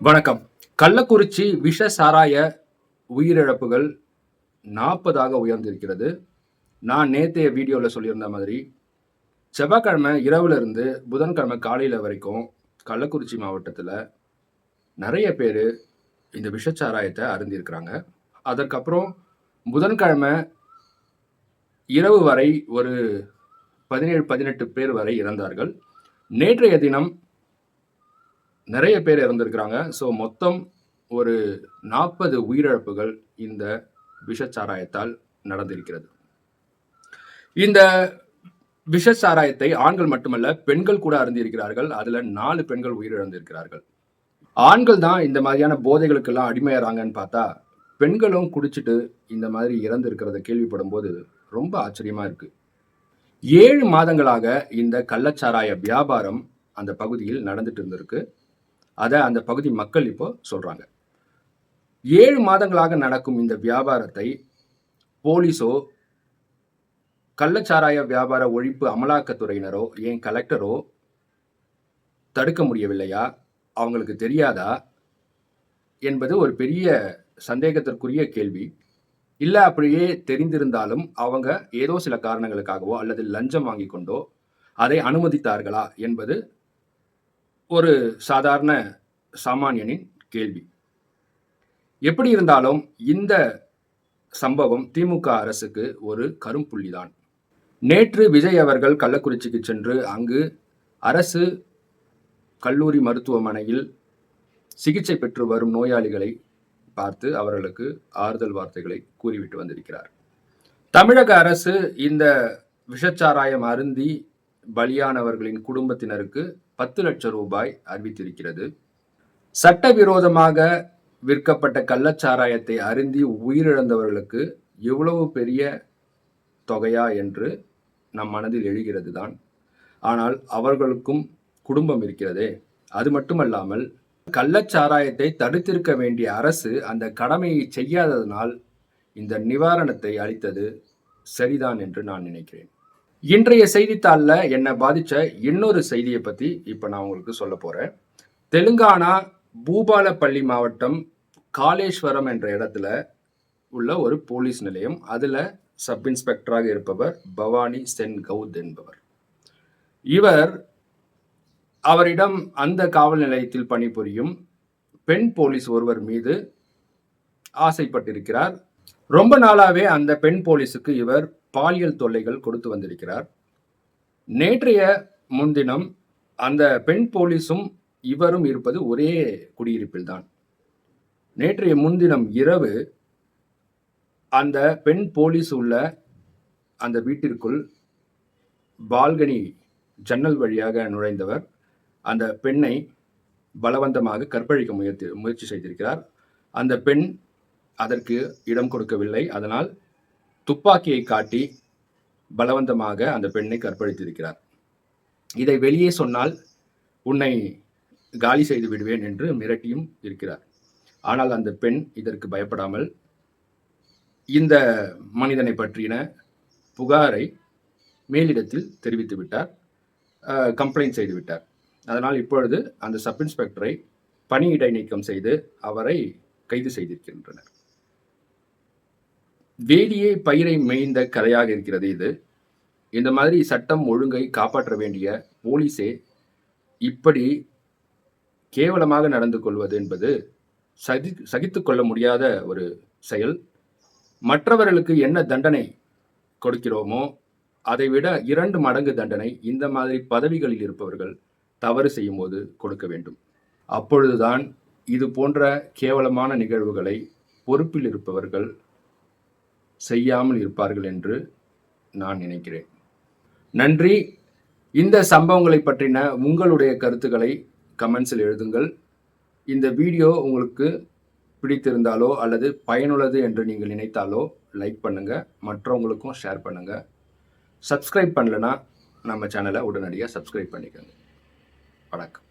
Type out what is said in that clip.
வணக்கம். கள்ளக்குறிச்சி விஷ சாராய உயிரிழப்புகள் நாற்பதாக உயர்ந்திருக்கிறது. நான் நேற்றைய வீடியோவில் சொல்லியிருந்த மாதிரி செவ்வாய்க்கிழமை இரவுலேருந்து புதன்கிழமை காலையில் வரைக்கும் கள்ளக்குறிச்சி மாவட்டத்தில் நிறைய பேர் இந்த விஷச்சாராயத்தை அருந்திருக்கிறாங்க அதற்கப்புறம் புதன்கிழமை இரவு வரை ஒரு பதினேழு பதினெட்டு பேர் வரை இறந்தார்கள். நேற்றைய தினம் நிறைய பேர் இறந்துருக்கிறாங்க. ஸோ மொத்தம் ஒரு நாற்பது உயிரிழப்புகள் இந்த விஷச்சாராயத்தால் நடந்திருக்கிறது. இந்த விஷச்சாராயத்தை ஆண்கள் மட்டுமல்ல பெண்கள் கூட அருந்திருக்கிறார்கள் அதுல நாலு பெண்கள் உயிரிழந்திருக்கிறார்கள். ஆண்கள் தான் இந்த மாதிரியான போதைகளுக்கெல்லாம் அடிமையாறாங்கன்னு பார்த்தா பெண்களும் குடிச்சிட்டு இந்த மாதிரி இறந்து இருக்கிறத கேள்விப்படும் போது ரொம்ப ஆச்சரியமா இருக்கு. ஏழு மாதங்களாக இந்த கள்ளச்சாராய வியாபாரம் அந்த பகுதியில் நடந்துட்டு இருந்திருக்கு. அதை அந்த பகுதி மக்கள் இப்போ சொல்கிறாங்க ஏழு மாதங்களாக நடக்கும் இந்த வியாபாரத்தை போலீஸோ கள்ளச்சாராய வியாபார ஒழிப்பு அமலாக்கத்துறையினரோ ஏன் கலெக்டரோ தடுக்க முடியவில்லையா? அவங்களுக்கு தெரியாதா? என்பது ஒரு பெரிய சந்தேகத்திற்குரிய கேள்வி. இல்லை அப்படியே தெரிந்திருந்தாலும் அவங்க ஏதோ சில காரணங்களுக்காகவோ அல்லது லஞ்சம் வாங்கி கொண்டோ அதை அனுமதித்தார்களா என்பது ஒரு சாதாரண சாமானியனின் கேள்வி. எப்படி இருந்தாலும் இந்த சம்பவம் திமுக அரசுக்கு ஒரு கரும்புள்ளிதான் நேற்று விஜய் அவர்கள் கள்ளக்குறிச்சிக்கு சென்று அங்கு அரசு கல்லூரி மருத்துவமனையில் சிகிச்சை பெற்று வரும் நோயாளிகளை பார்த்து அவர்களுக்கு ஆறுதல் வார்த்தைகளை கூறிவிட்டு வந்திருக்கிறார். தமிழக அரசு இந்த விஷச்சாராயம் அருந்தி பலியானவர்களின் குடும்பத்தினருக்கு பத்து லட்சம் ரூபாய் அறிவித்திருக்கிறது. சட்டவிரோதமாக விற்கப்பட்ட கள்ளச்சாராயத்தை அருந்தி உயிரிழந்தவர்களுக்கு எவ்வளவு பெரிய தொகையா என்று நம் மனதில் எழுகிறது தான் ஆனால் அவர்களுக்கும் குடும்பம் இருக்கிறதே. அது மட்டுமல்லாமல் கள்ளச்சாராயத்தை தடுத்திருக்க வேண்டிய அரசு அந்த கடமையை செய்யாததனால் இந்த நிவாரணத்தை அளித்தது சரிதான் என்று நான் நினைக்கிறேன். இன்றைய செய்தித்தாளில் என்னை பாதித்த இன்னொரு செய்தியை பற்றி இப்போ நான் உங்களுக்கு சொல்ல போகிறேன் தெலுங்கானா பூபாலப்பள்ளி மாவட்டம் காளேஸ்வரம் என்ற இடத்துல உள்ள ஒரு போலீஸ் நிலையம். அதில் சப் இன்ஸ்பெக்டராக இருப்பவர் பவானி சென் கவுத் என்பவர். இவர் அவரிடம் அந்த காவல் நிலையத்தில் பணிபுரியும் பெண் போலீஸ் ஒருவர் மீது ஆசைப்பட்டிருக்கிறார். ரொம்ப நாளாவே அந்த பெண் போலீஸுக்கு இவர் பாலியல் தொல்லைகள் கொடுத்து வந்திருக்கிறார். நேற்றைய முன்தினம் அந்த பெண் போலீஸும் இவரும் இருப்பது ஒரே குடியிருப்பில் தான் நேற்றைய முன்தினம் இரவு அந்த பெண் போலீஸ் உள்ள அந்த வீட்டிற்குள் பால்கனி ஜன்னல் வழியாக நுழைந்தவர். அந்த பெண்ணை பலவந்தமாக கற்பழிக்க முயற்சி முயற்சி செய்திருக்கிறார். அந்த பெண் அதற்கு இடம் கொடுக்கவில்லை. அதனால் துப்பாக்கியை காட்டி பலவந்தமாக அந்த பெண்ணை கற்பழித்திருக்கிறார். இதை வெளியே சொன்னால் உன்னை காலி செய்து விடுவேன் என்று மிரட்டியும் இருக்கிறார். ஆனால் அந்த பெண் இதற்கு பயப்படாமல் இந்த மனிதனை பற்றின புகாரை மேலிடத்தில் தெரிவித்து விட்டார் கம்ப்ளைண்ட் செய்து விட்டார். அதனால் இப்பொழுது அந்த சப் இன்ஸ்பெக்டரை பணியிடை நீக்கம் செய்து அவரை கைது செய்திருக்கின்றனர். வேலியே பயிரை மேய்ந்த கதையாக இருக்கிறது இது. இந்த மாதிரி சட்டம் ஒழுங்கை காப்பாற்ற வேண்டிய போலீஸே இப்படி கேவலமாக நடந்து கொள்வது என்பது சதி சகித்து கொள்ள முடியாத ஒரு செயல். மற்றவர்களுக்கு என்ன தண்டனை கொடுக்கிறோமோ அதை விட இரண்டு மடங்கு தண்டனை இந்த மாதிரி பதவிகளில் இருப்பவர்கள் தவறு செய்யும் போது கொடுக்க வேண்டும். அப்பொழுதுதான் இது போன்ற கேவலமான நிகழ்வுகளை பொறுப்பில் இருப்பவர்கள் செய்யாமல் இருப்பார்கள் என்று நான் நினைக்கிறேன். நன்றி. இந்த சம்பவங்களை பற்றின உங்களுடைய கருத்துக்களை கமெண்ட்ஸில் எழுதுங்கள். இந்த வீடியோ உங்களுக்கு பிடித்திருந்தாலோ அல்லது பயனுள்ளது என்று நீங்கள் நினைத்தாலோ லைக் பண்ணுங்கள் மற்றவங்களுக்கும் ஷேர் பண்ணுங்கள் சப்ஸ்கிரைப் பண்ணலன்னா நம்ம சேனலை உடனடியாக சப்ஸ்கிரைப் பண்ணிக்கோங்க. வணக்கம்.